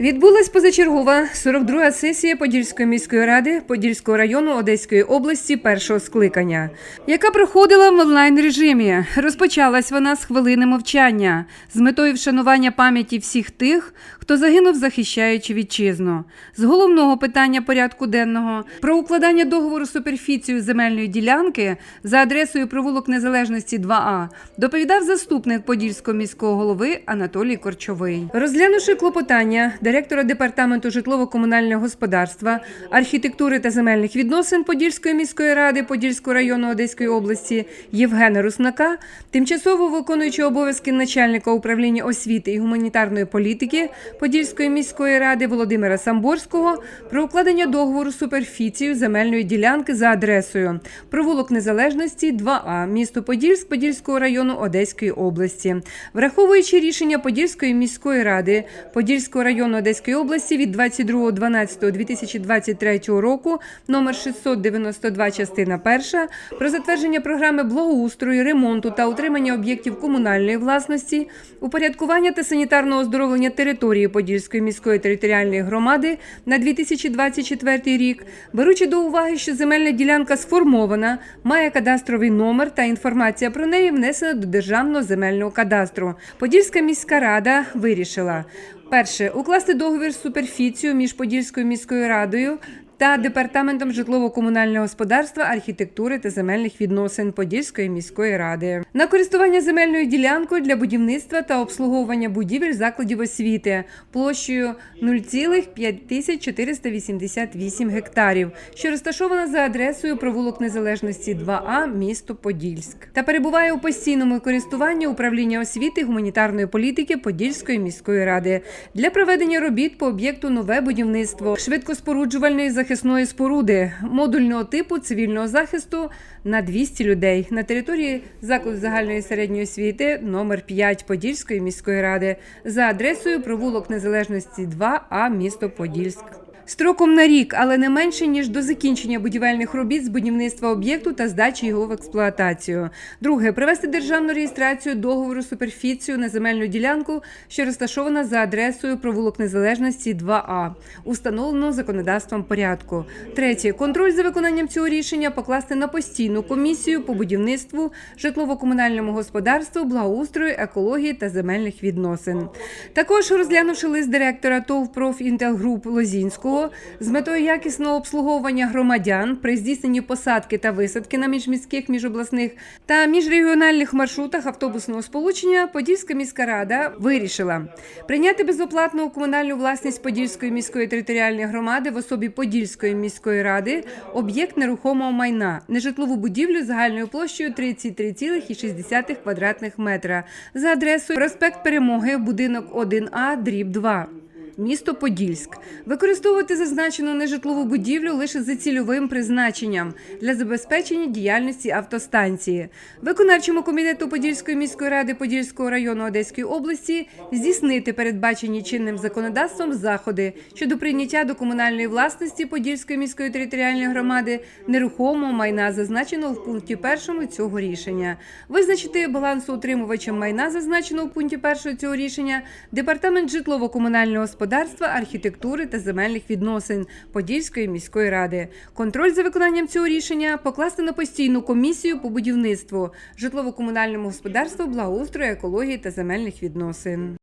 Відбулась позачергова 42-га сесія Подільської міської ради Подільського району Одеської області першого скликання, яка проходила в онлайн режимі. Розпочалась вона з хвилини мовчання з метою вшанування пам'яті всіх тих, хто загинув, захищаючи вітчизну. З головного питання порядку денного про укладання договору суперфіцію земельної ділянки за адресою провулок Незалежності 2А доповідав заступник Подільського міського голови Анатолій Корчовий. Розглянувши клопотання директора департаменту житлово-комунального господарства, архітектури та земельних відносин Подільської міської ради Подільського району Одеської області Євгена Руснака, тимчасово виконуючи обов'язки начальника управління освіти і гуманітарної політики Подільської міської ради Володимира Самборського про укладення договору суперфіцію земельної ділянки за адресою провулок Незалежності 2А, місто Подільськ Подільського району Одеської області, враховуючи рішення Подільської міської ради Подільського району Одеської області від 22.12.2023 року номер 692 частина 1 про затвердження програми благоустрою, ремонту та утримання об'єктів комунальної власності, упорядкування та санітарного оздоровлення території Подільської міської територіальної громади на 2024 рік, беручи до уваги, що земельна ділянка сформована, має кадастровий номер та інформація про неї внесена до державного земельного кадастру. Подільська міська рада вирішила перше укласти договір з суперфіцію між Подільською міською радою. Та департаментом житлово-комунального господарства, архітектури та земельних відносин Подільської міської ради. На користування земельною ділянкою для будівництва та обслуговування будівель закладів освіти площею 0,5488 гектарів, що розташована за адресою провулок Незалежності 2А, місто Подільськ, та перебуває у постійному користуванні управління освіти гуманітарної політики Подільської міської ради. Для проведення робіт по об'єкту нове будівництво швидкоспоруджувальної захисної споруди модульного типу цивільного захисту на 200 людей на території закладу загальної середньої освіти номер 5 Подільської міської ради за адресою провулок Незалежності 2А, місто Подільськ. Строком на рік, але не менше ніж до закінчення будівельних робіт з будівництва об'єкту та здачі його в експлуатацію. Друге привести державну реєстрацію договору суперфіцію на земельну ділянку, що розташована за адресою провулок Незалежності 2А, установленого законодавством порядку. Третє контроль за виконанням цього рішення покласти на постійну комісію по будівництву, житлово-комунальному господарству, благоустрою, екології та земельних відносин. Також розглянувши лист директора ТОВ «Профінтелгруп» Лозінського з метою якісного обслуговування громадян при здійсненні посадки та висадки на міжміських, міжобласних та міжрегіональних маршрутах автобусного сполучення Подільська міська рада вирішила прийняти безоплатну комунальну власність Подільської міської територіальної громади в особі Подільської міської ради об'єкт нерухомого майна, нежитлову будівлю загальною площею 33,6 квадратних метра за адресою проспект Перемоги, будинок 1А, дріб 2. Місто Подільськ використовувати зазначену нежитлову будівлю лише за цільовим призначенням для забезпечення діяльності автостанції. Виконавчому комітету Подільської міської ради Подільського району Одеської області здійснити передбачені чинним законодавством заходи щодо прийняття до комунальної власності Подільської міської територіальної громади нерухомого майна, зазначеного в пункті першому цього рішення, визначити балансоутримувачем майна, зазначеного в пункті першого цього рішення, департамент житлово-комунального господарства, архітектури та земельних відносин Подільської міської ради. Контроль за виконанням цього рішення покласти на постійну комісію по будівництву, житлово-комунальному господарству, благоустрою, екології та земельних відносин.